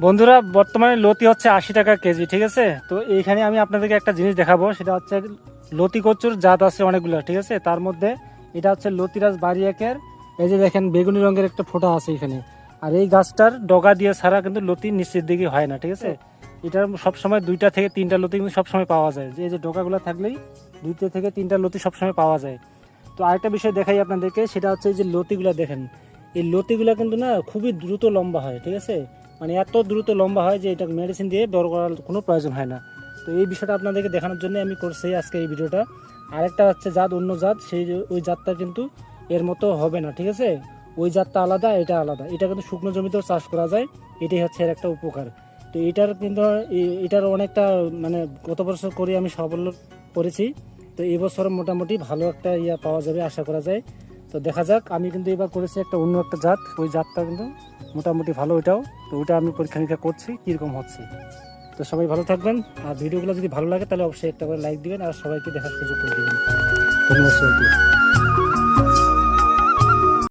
বন্ধুরা, বর্তমানে লতি হচ্ছে আশি টাকা কেজি, ঠিক আছে? তো এইখানে আমি আপনাদেরকে একটা জিনিস দেখাবো, সেটা হচ্ছে লতি কচুর জাত আছে অনেকগুলো, ঠিক আছে? তার মধ্যে এটা হচ্ছে লতিরাজ বাড়ি একের এই যে দেখেন, বেগুনি রঙের একটা ফোঁটা আছে এখানে। আর এই গাছটার ডগা দিয়ে ছাড়া কিন্তু লতি নিশ্চিত দিকে হয় না, ঠিক আছে? এটার সবসময় দুইটা থেকে তিনটা লতি কিন্তু সবসময় পাওয়া যায়। যে এই যে ডগাগুলো থাকলেই দুইটা থেকে তিনটা লতি সবসময় পাওয়া যায়। তো আরেকটা বিষয় দেখাই আপনাদেরকে, সেটা হচ্ছে এই যে লতিগুলো দেখেন। এই লতিগুলো কিন্তু না খুবই দ্রুত লম্বা হয়, ঠিক আছে? মানে এত দ্রুত লম্বা হয় যে এটা মেডিসিন দিয়ে বড় করার কোনো প্রয়োজন হয় না। তো এই বিষয়টা আপনাদেরকে দেখানোর জন্য আমি করছি আজকে এই ভিডিওটা। আরেকটা হচ্ছে জাত, অন্য জাত, সেই ওই জাতটা কিন্তু এর মতো হবে না, ঠিক আছে? ওই জাতটা আলাদা, এটা আলাদা। এটা কিন্তু শুকনো জমিতেও চাষ করা যায়, এটাই হচ্ছে এর একটা উপকার। তো এটার কিন্তু এটার অনেকটা মানে গত বছর করে আমি সাফল্য করেছি। তো এবছর মোটামুটি ভালো একটা ইয়া পাওয়া যাবে, আশা করা যায়। তো দেখা যাক, আমি কিন্তু এবার করেছি একটা অন্য একটা জাত। ওই জাতটা কিন্তু মোটামুটি ভালো ওইটাও। তো ওইটা আমি পরীক্ষা নিরীক্ষা করছি, কীরকম হচ্ছে। তো সবাই ভালো থাকবেন। আর ভিডিওগুলো যদি ভালো লাগে, তাহলে অবশ্যই একটা করে লাইক দিবেন, আর সবাইকে দেখার সুযোগ করে দেবেন। ধন্যবাদ